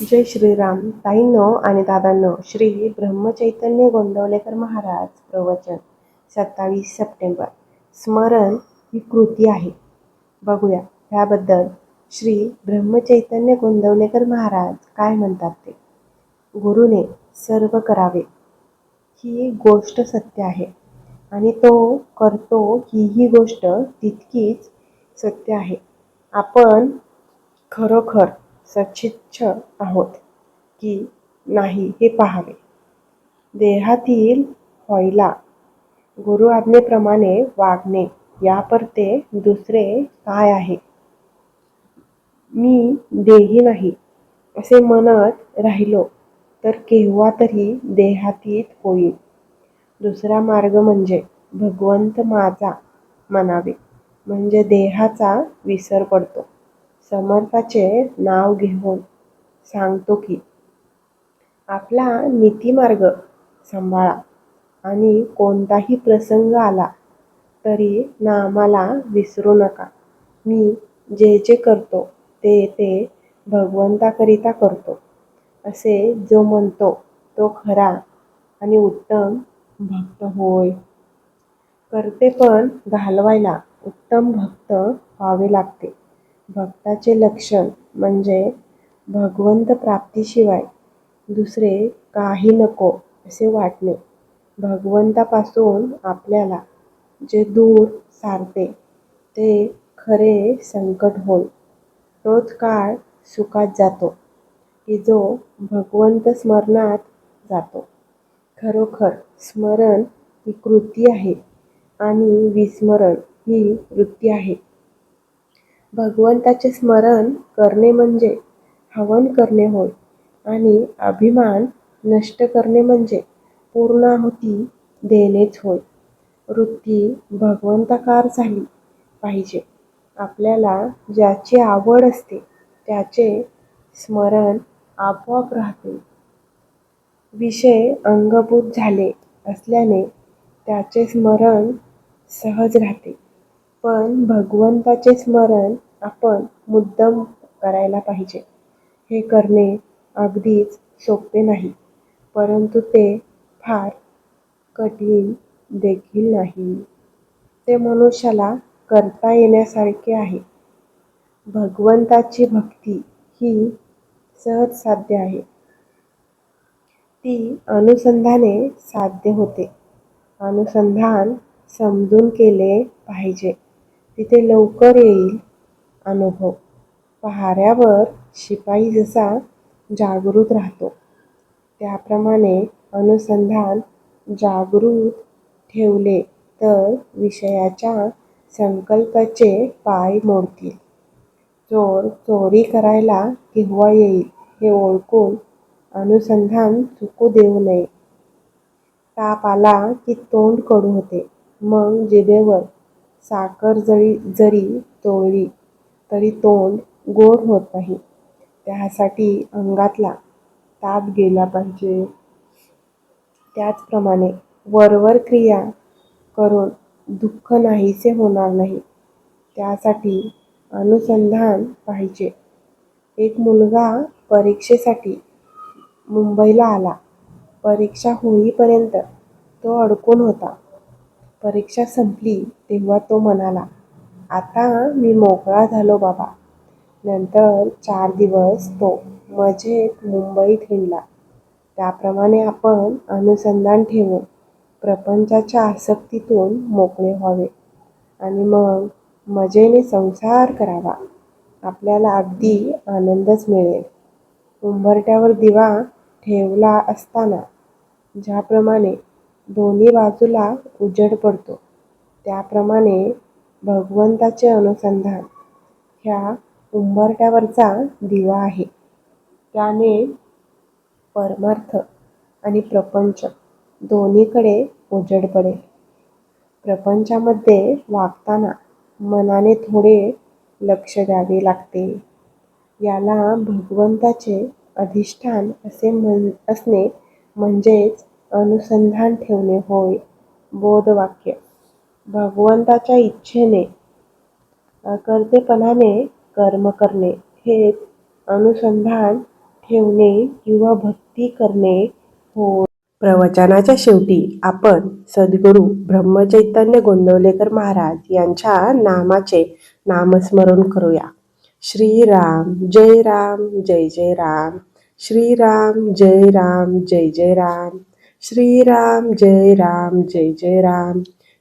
जय श्रीराम. ताईंनो आणि दादांनो श्री ब्रह्मचैतन्य गोंदवलेकर महाराज प्रवचन सत्तावीस सप्टेंबर. स्मरण ही कृती आहे. बघूया त्याबद्दल श्री ब्रह्मचैतन्य गोंदवलेकर महाराज काय म्हणतात ते? गुरुने सर्व करावे. ही गोष्ट सत्य आहे आणि तो करतो हीही गोष्ट तितकीच सत्य आहे. आपण खरोखर सच्छिच्छ आहोत की नाही हे पाहावे. देहातील व्हायला. गुरु आज्ञेप्रमाणे वागणे यापरते दुसरे काय आहे? मी देही नाही असे म्हणत राहिलो तर केव्हा तरी देहातीत होईल दुसरा मार्ग म्हणजे भगवंत माझा म्हणावे म्हणजे देहाचा विसर पडतो. समर्थाचे नाव घेऊन सांगतो की आपला नीतिमार्ग सांभाळा आणि कोणताही प्रसंग आला तरी नामाला विसरू नका. मी जे जे करतो ते ते भगवंताकरिता करतो असे जो म्हणतो तो खरा आणि उत्तम भक्त होय. करते पण घालवायला उत्तम भक्त व्हावे लागते. भक्ताचे लक्षण म्हणजे भगवंत प्राप्तीशिवाय दुसरे काही नको असे वाटणे. भगवंतापासून आपल्याला जे दूर सारते ते खरे संकट होय. तोच काळ सुखात जातो की जो भगवंत स्मरणात जातो. खरोखर स्मरण ही कृती आहे आणि विस्मरण ही वृत्ती आहे. भगवंताचे स्मरण करणे म्हणजे हवन करणे होय आणि अभिमान नष्ट करणे म्हणजे पूर्णाहुती देणेच होय. वृत्ती भगवंताकार झाली पाहिजे. आपल्याला ज्याची आवड असते त्याचे स्मरण आपोआप राहते. विषय अंगभूत झाले असल्याने त्याचे स्मरण सहज राहते. पण भगवंताचे स्मरण आपण मुद्दाम करायला पाहिजे. हे करणे अगदीच सोपे नाही परंतु ते फार कठीण देखील नाही. ते मनुष्याला करता येण्यासारखे आहे. भगवंताची भक्ती ही सहज साध्य आहे. ती अनुसंधाने साध्य होते. अनुसंधान समजून केले पाहिजे. तिथे लवकर येईल अनुभव. पहाऱ्यावर शिपाई जसा जागृत राहतो त्याप्रमाणे अनुसंधान जागृत ठेवले तर विषयाच्या संकल्पाचे पाय मोडतील. चोर चोरी करायला केव्हा येईल हे ओळखून अनुसंधान चुकू देऊ नये. ताप आला की तोंड कडू होते. मग जिभेवर साखर जरी जरी चोळली तरी तोंड गोड होत नाही. त्यासाठी अंगातला ताप गेला पाहिजे. त्याचप्रमाणे वरवर क्रिया करून दुःख नाहीसे होणार नाही. त्यासाठी अनुसंधान पाहिजे. एक मुलगा परीक्षेसाठी मुंबईला आला. परीक्षा होईपर्यंत तो अडकून होता. परीक्षा संपली तेव्हा तो म्हणाला आता मी मोकळा झालो बाबा. नंतर चार दिवस तो मजेत मुंबईत हिंडला. त्याप्रमाणे आपण अनुसंधान ठेवून प्रपंचाच्या आसक्तीतून मोकळे व्हावे आणि मग मजेने संसार करावा. आपल्याला अगदी आनंदच मिळेल. उंबरठ्यावर दिवा ठेवला असताना ज्याप्रमाणे दोन्ही बाजूला उजेड पडतो त्याप्रमाणे भगवंताचे अनुसंधान ह्या उंबरठ्यावरचा दिवा आहे. त्याने परमार्थ आणि प्रपंच दोन्हीकडे उजेड पडेल. प्रपंचामध्ये वागताना मनाने थोडे लक्ष द्यावे लागते. याला भगवंताचे अधिष्ठान असे म्हण असणे म्हणजेच अनुसंधान ठेवणे होय. बोधवाक्य. भगवंताच्या इच्छेने कर्तेपणाने कर्म करणे हेच अनुसंधान ठेवणे किंवा भक्ती करणे हो. प्रवचनाच्या शेवटी आपण सद्गुरू ब्रह्मचैतन्य गोंदवलेकर महाराज यांच्या नामाचे नामस्मरण करूया. श्रीराम जय राम जय जय राम. श्रीराम जय राम जय जय राम. श्रीराम जय राम जय जय राम.